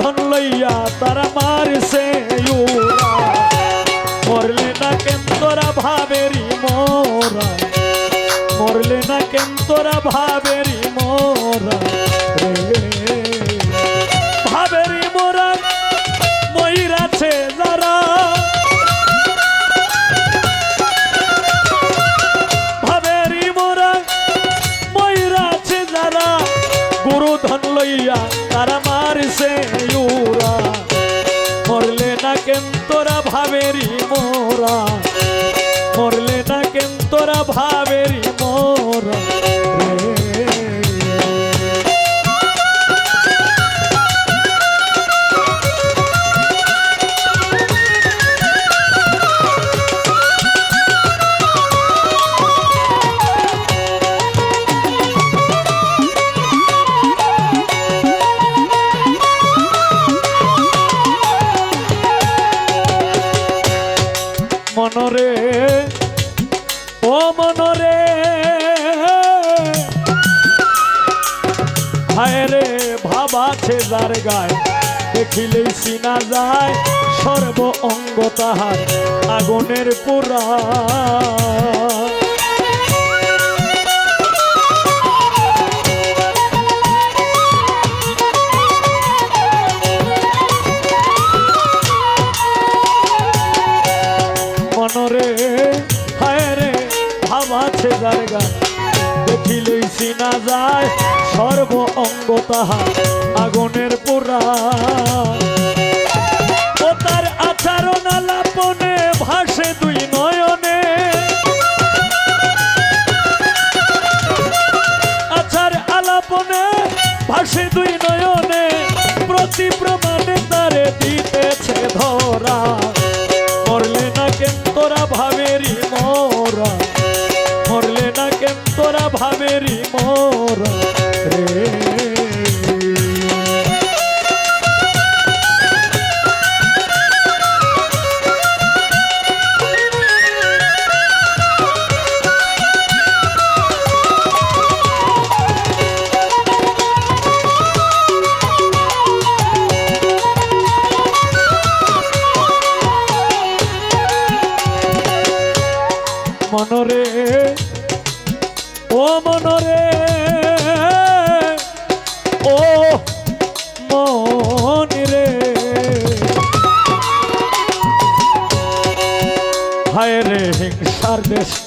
ধন লইয়া তারা মারছে মরলে না কেন তোরা ভাবেরি মোরা? মরলে না কেন তোরা ভাবেরি গুরু ধন লইয়া, তারা মারছে ইউরা মরলে না কেন তোরা ভাবেরি মোরা। মরলে না কেন তোরা ভাবেরি হায় রে ভাব আছে যার গায়। দেখিলেই চিনা যায়, সর্ব অঙ্গ তাহার আগুনের পুরা মনরে, হায় রে ভাব আছে যার গায়। দেখিলেই চিনা যায় সর্ব অঙ্গ তাহা আগুনের পোড়া। ও তার আচরণ আলাপনে ভাসে দুই নয়নে। আচার আলাপনে ভাসে দুই নয়নে প্রতি প্রমাণে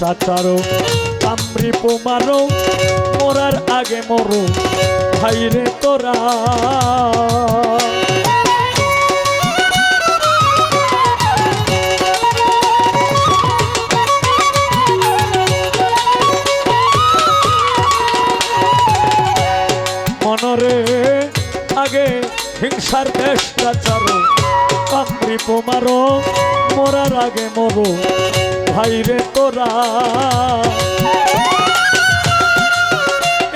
দেশটাচারো কামড়ি পোমারো, মরার আগে মরো। ভাই রে তোরা। মনরে আগে হিংসার দেশটা চারো কামড়ি পোমারো, মরার আগে মরো। ভাইরে তোরা।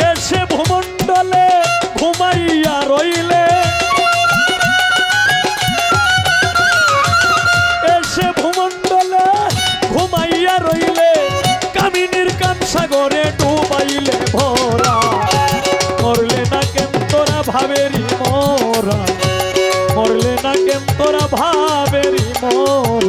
এসে ভূমণ্ডলে ঘুমাইয়া রইলে। এসে ভূমণ্ডলে ঘুমাইয়া রইলে, কামিনীর কান সাগরে ডুবাইলে ভরা। মরলে না কেন তোরা ভাবেরি মোরা। মরলে না কেন তোরা ভাবেরি মোরা।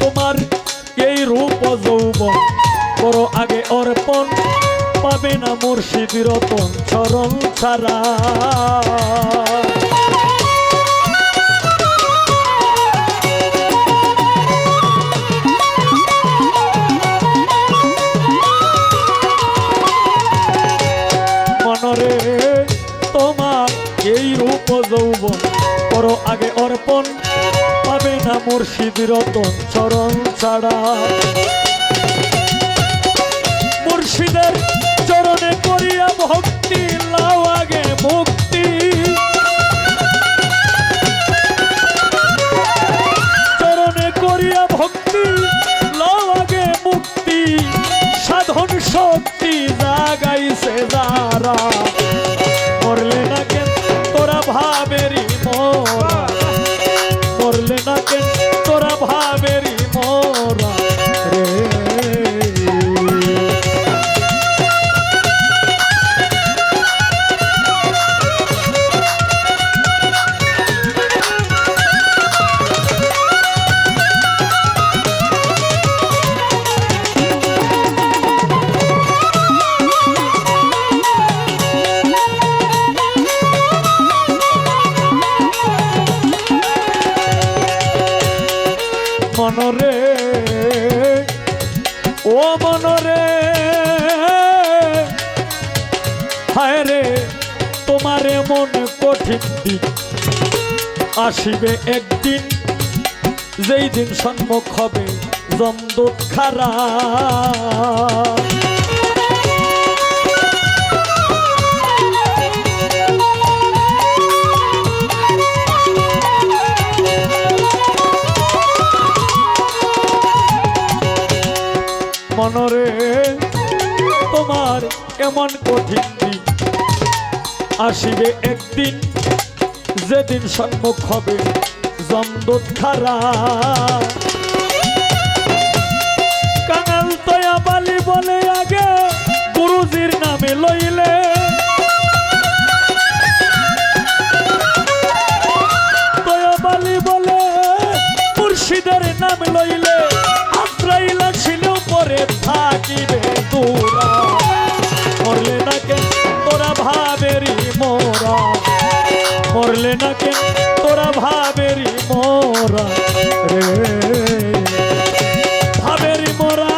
তোমার এই রূপ যৌবন করো আগে অর্পণ পাবে না চরণ ছাড়া। মনরে তোমার এই রূপ যৌবন পর আগে অর্পণ, পাবে না মুর্শিদ রতন চরণ ছাড়া। মুর্শিদের চরণে করিয়া ভক্তি লাও আগে মুক্তি এমন কঠিন দিন। আসিবে একদিন, যেই দিন সম্মুখ হবে জমদূত খারা। মনরে তোমার এমন কঠিন আসিবে একদিন, যেদিন সম্মুখ হবে জমদূত খারা। কাঙাল তয়া বালি বলে আগে গুরুজির নামে লইলে। নাম লইলে। আশ্রাইলা ছিল পরে থাকিবে। রে না কেন তোরা ভাবেরি মোরা রে। ভাবেরি মোরা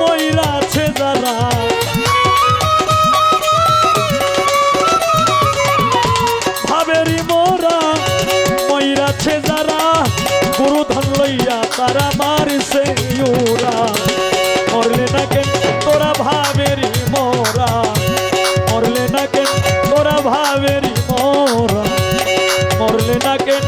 মহিলা আছে যারা। ভাবেরি মোরা মহিলা আছে যারা। গুরু ধন লইয়া তারা মারিছে ইউরা। মরলে না কেন তোরা ভাবেরি মোরা। মরলে না তোরা ভাবেরি না কেন